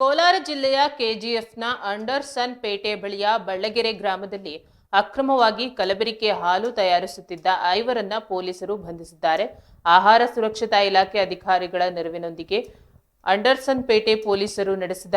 ಕೋಲಾರ ಜಿಲ್ಲೆಯ ಕೆಜಿಎಫ್ನ ಅಂಡರ್ಸನ್ ಪೇಟೆ ಬಳಿಯ ಬಳ್ಳಗೆರೆ ಗ್ರಾಮದಲ್ಲಿ ಅಕ್ರಮವಾಗಿ ಕಲಬೆರಕೆ ಹಾಲು ತಯಾರಿಸುತ್ತಿದ್ದ ಐವರನ್ನ ಪೊಲೀಸರು ಬಂಧಿಸಿದ್ದಾರೆ. ಆಹಾರ ಸುರಕ್ಷತಾ ಇಲಾಖೆ ಅಧಿಕಾರಿಗಳ ನೆರವಿನೊಂದಿಗೆ ಅಂಡರ್ಸನ್ ಪೇಟೆ ಪೊಲೀಸರು ನಡೆಸಿದ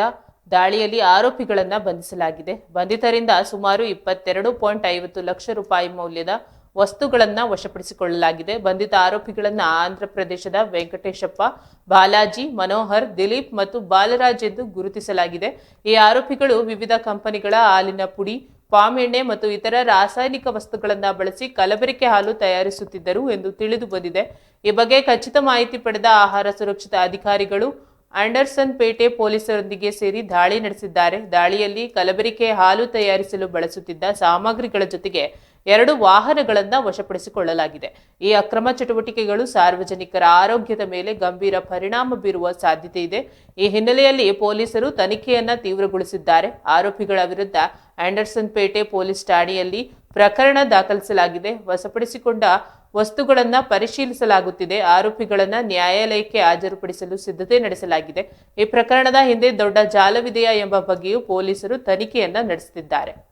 ದಾಳಿಯಲ್ಲಿ ಆರೋಪಿಗಳನ್ನು ಬಂಧಿಸಲಾಗಿದೆ. ಬಂಧಿತರಿಂದ ಸುಮಾರು ಇಪ್ಪತ್ತೆರಡು ಪಾಯಿಂಟ್ ಐವತ್ತು ಲಕ್ಷ ರೂಪಾಯಿ ಮೌಲ್ಯದ ವಸ್ತುಗಳನ್ನ ವಶಪಡಿಸಿಕೊಳ್ಳಲಾಗಿದೆ. ಬಂಧಿತ ಆರೋಪಿಗಳನ್ನು ಆಂಧ್ರ ಪ್ರದೇಶದ ವೆಂಕಟೇಶಪ್ಪ, ಬಾಲಾಜಿ, ಮನೋಹರ್, ದಿಲೀಪ್ ಮತ್ತು ಬಾಲರಾಜ್ ಎಂದು ಗುರುತಿಸಲಾಗಿದೆ. ಈ ಆರೋಪಿಗಳು ವಿವಿಧ ಕಂಪನಿಗಳ ಹಾಲಿನ ಪುಡಿ, ಪಾಮ್ ಎಣ್ಣೆ ಮತ್ತು ಇತರ ರಾಸಾಯನಿಕ ವಸ್ತುಗಳನ್ನು ಬಳಸಿ ಕಲಬೆರಕೆ ಹಾಲು ತಯಾರಿಸುತ್ತಿದ್ದರು ಎಂದು ತಿಳಿದು ಬಂದಿದೆ. ಈ ಬಗ್ಗೆ ಖಚಿತ ಮಾಹಿತಿ ಪಡೆದ ಆಹಾರ ಸುರಕ್ಷತಾ ಅಧಿಕಾರಿಗಳು ಆಂಡರ್ಸನ್ ಪೇಟೆ ಪೊಲೀಸರೊಂದಿಗೆ ಸೇರಿ ದಾಳಿ ನಡೆಸಿದ್ದಾರೆ. ದಾಳಿಯಲ್ಲಿ ಕಲಬೆರಕೆ ಹಾಲು ತಯಾರಿಸಲು ಬಳಸುತ್ತಿದ್ದ ಸಾಮಗ್ರಿಗಳ ಜೊತೆಗೆ ಎರಡು ವಾಹನಗಳನ್ನು ವಶಪಡಿಸಿಕೊಳ್ಳಲಾಗಿದೆ. ಈ ಅಕ್ರಮ ಚಟುವಟಿಕೆಗಳು ಸಾರ್ವಜನಿಕರ ಆರೋಗ್ಯದ ಮೇಲೆ ಗಂಭೀರ ಪರಿಣಾಮ ಬೀರುವ ಸಾಧ್ಯತೆ ಇದೆ. ಈ ಹಿನ್ನೆಲೆಯಲ್ಲಿ ಪೊಲೀಸರು ತನಿಖೆಯನ್ನ ತೀವ್ರಗೊಳಿಸಿದ್ದಾರೆ. ಆರೋಪಿಗಳ ವಿರುದ್ಧ ಆಂಡರ್ಸನ್ ಪೇಟೆ ಪೊಲೀಸ್ ಠಾಣೆಯಲ್ಲಿ ಪ್ರಕರಣ ದಾಖಲಿಸಲಾಗಿದೆ. ವಶಪಡಿಸಿಕೊಂಡ ವಸ್ತುಗಳನ್ನ ಪರಿಶೀಲಿಸಲಾಗುತ್ತಿದೆ. ಆರೋಪಿಗಳನ್ನು ನ್ಯಾಯಾಲಯಕ್ಕೆ ಹಾಜರುಪಡಿಸಲು ಸಿದ್ಧತೆ ನಡೆಸಲಾಗಿದೆ. ಈ ಪ್ರಕರಣದ ಹಿಂದೆ ದೊಡ್ಡ ಜಾಲವಿದೆಯಾ ಎಂಬ ಬಗ್ಗೆಯೂ ಪೊಲೀಸರು ತನಿಖೆಯನ್ನ ನಡೆಸುತ್ತಿದ್ದಾರೆ.